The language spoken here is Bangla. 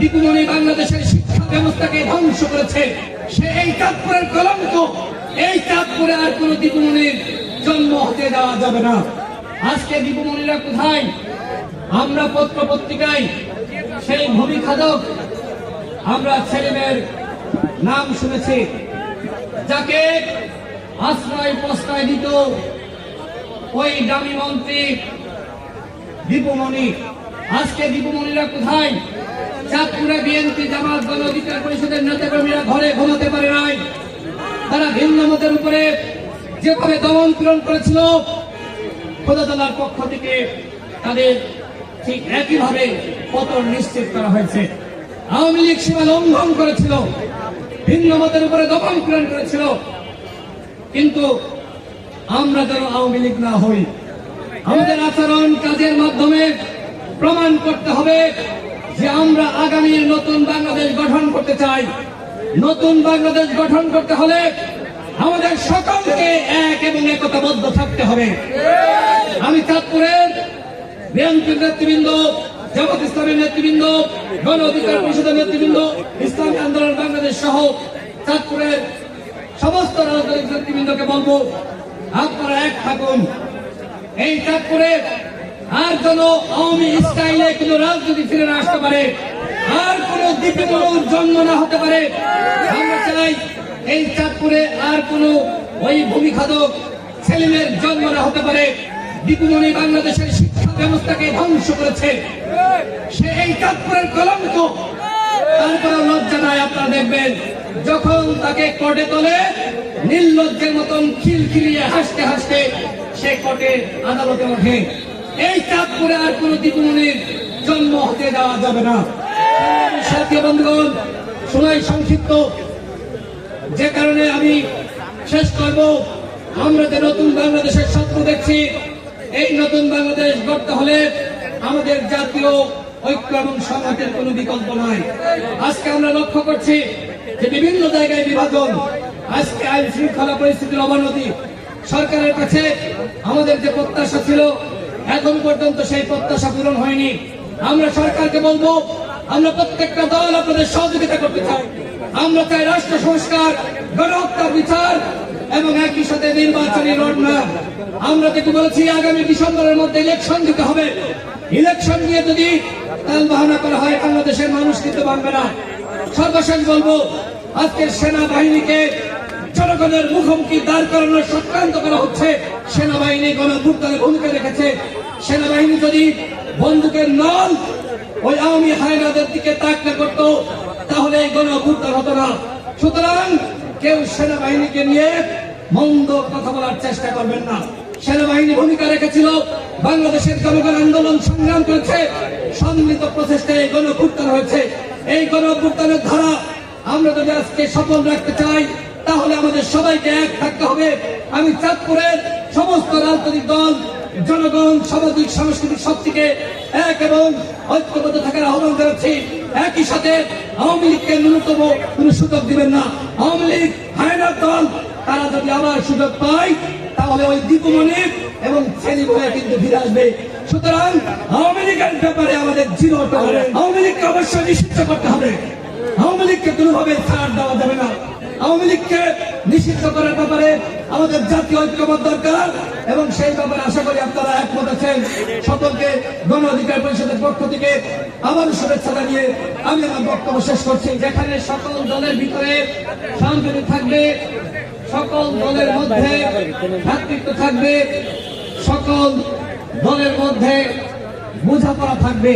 দীপুমণি বাংলাদেশের শিক্ষা ব্যবস্থাকে ধ্বংস করেছে। সে এই চাঁদপুরের কলঙ্ক, এই চাঁদপুরে আর কোন দীপুমণির জন্ম হতে দেওয়া যাবে না। আজকে দীপুমণিরা কোথায়? আমরা পত্র পত্রিকায় সেই ভূমি খাদক, আমরা ছেলেমেয়ের নাম শুনেছি, যাকে আশ্রয় প্রশ্রয় দিত ওই দামি মন্ত্রী দীপুমণি আজকে দীপুমণিরা কোথায়? চাঁদপুরে বিএনপি জামাত গণ অধিকার পরিষদের নেতাকর্মীরা ঘরে ঘুমাতে পারে নাই। তারা ভিন্ন মতের উপরে যেভাবে দমন পীড়ন করেছিল খোদাতলার পক্ষ থেকে তাদের ঠিক একইভাবে পতন নিশ্চিত করা হয়েছে। আওয়ামী লীগ সীমা লঙ্ঘন করেছিল, ভিন্ন মতের উপরে দমন পীড়ন করেছিল। কিন্তু আমরা যেন আওয়ামী লীগ না হই, আমাদের আচরণ কাজের মাধ্যমে প্রমাণ করতে হবে। যে আমরা আগামীর নতুন বাংলাদেশ গঠন করতে চাই। নতুন বাংলাদেশ গঠন করতে হলে আমাদের সকলকে এক এবং একতাবদ্ধ থাকতে হবে। আমি চাঁদপুরের বিএনপির নেতৃবৃন্দ, জামাত ইসলামের নেতৃবৃন্দ, গণ অধিকার পরিষদের নেতৃবৃন্দ, ইসলামী আন্দোলন বাংলাদেশ সহ চাঁদপুরের সমস্ত রাজনৈতিক নেতৃবৃন্দকে বলব আপনারা এক থাকুন। এই চাঁদপুরে আর যেন আওয়ামী স্টাইলে কোনো রাজনীতি ফিরে না আসতে পারে, আর কোন দীপগুলোর জন্ম না হতে পারে, আমরা চাই এই চাঁদপুরে আর কোন ওই ভূমি খাদক ছেলেমেয়ের জন্ম না হতে পারে। দীপুমণি বাংলাদেশের শিক্ষা ব্যবস্থাকে ধ্বংস করেছে। সে এই চাঁদপুরের কলঙ্ক। তারপরে লজ্জা নাই, আপনারা দেখবেন। যখন তাকে কোর্টে তোলে, নির্লজ্জের মতন খিলখিলিয়ে হাসতে হাসতে সে কোর্টে আদালতে ওঠে। এই চাঁদপুরে আর কোন দীপুমণির জন্ম হতে দেওয়া যাবে না। সাথী বন্ধুগণ শোনাই সংক্ষিপ্ত। যে কারণে আমি শেষ করব। আমরা যে নতুন বাংলাদেশের স্বপ্ন দেখছি, এই নতুন বাংলাদেশ গড়তে হলে আমাদের জাতীয় ঐক্য এবং সংহতের কোনো বিকল্প নাই। আজকে আমরা লক্ষ্য করছি যে বিভিন্ন জায়গায় বিভাজন। আজকে আইন শৃঙ্খলা পরিস্থিতির অবনতি। সরকারের কাছে আমাদের যে প্রত্যাশা ছিল এখন পর্যন্ত সেই প্রত্যাশা পূরণ হয়নি। আমরা সরকারকে বলব, আমরা প্রত্যেকটা দল আপনাদের সহযোগিতা করতে চাই। আমরা চাই রাষ্ট্র সংস্কার, গণহত্যার বিচার এবং একই সাথে নির্বাচনী রোডম্যাপ আমরা যেটি বলেছি, আগামী ডিসেম্বরের মধ্যে ইলেকশন দিতে হবে। ইলেকশন নিয়ে যদি তাল বাহানা করা হয়, বাংলাদেশের মানুষ কিন্তু মানবে না। সর্বশেষ বলব, আজকের সেনাবাহিনীকে জনগণের মুখোমুখি দাঁড় করানোর চক্রান্ত করা হচ্ছে। সেনাবাহিনী গণভুক্তানে ভূমিকা রেখেছে। সেনাবাহিনী যদি বন্দুকের নল ওই আওয়ামী হায়নাদের দিকে তাক না করতো, তাহলে এই গণভুক্তান হতো না। সুতরাং কেউ সেনাবাহিনীকে নিয়ে মন্দ কথা বলার চেষ্টা করবেন না। সেনাবাহিনী ভূমিকা রেখেছিল, বাংলাদেশের জনগণ আন্দোলন সংগ্রাম করেছে, সম্মিলিত প্রচেষ্টায় এই গণভুক্তান হয়েছে এই গণভুক্তানের ধারা আমরা যদি আজকে সফল রাখতে চাই, তাহলে আমাদের সবাইকে এক থাকতে হবে। আমি চাঁদপুরের সমস্ত রাজনৈতিক দল জনগণ সামাজিক সাংস্কৃতিক শক্তিকে এক এবং ঐক্যবদ্ধ থাকার আহ্বান জানাচ্ছি। একই সাথে আওয়ামী লীগকে ন্যূনতম কোন সুযোগ দিবেন না। আওয়ামী লীগ হায়নার দল তারা যদি আবার সুযোগ পায় তাহলে ওই দীপমণি এবং ছেলে বলে কিন্তু ফিরে আসবে। সুতরাং আওয়ামী লীগের ব্যাপারে আমাদের জিরো হতে হবে আওয়ামী লীগকে অবশ্যই নিষিদ্ধ করতে হবে। আওয়ামী লীগকে কোনোভাবে ছাড় দেওয়া যাবে না। আওয়ামী লীগকে নিষিদ্ধ করার ব্যাপারে আমাদের জাতীয় ঐক্যবদ্ধ দরকার। এবং সেই ব্যাপারে আশা করি আপনারা একমত আছেন। সকলকে গণ অধিকার পরিষদের পক্ষ থেকে আবার শুভেচ্ছা জানিয়ে আমি আমার বক্তব্য শেষ করছি। যেখানে সকল দলের ভিতরে শান্তি থাকবে, সকল দলের মধ্যে ভ্রাতৃত্ব থাকবে, সকল দলের মধ্যে বোঝাপড়া থাকবে।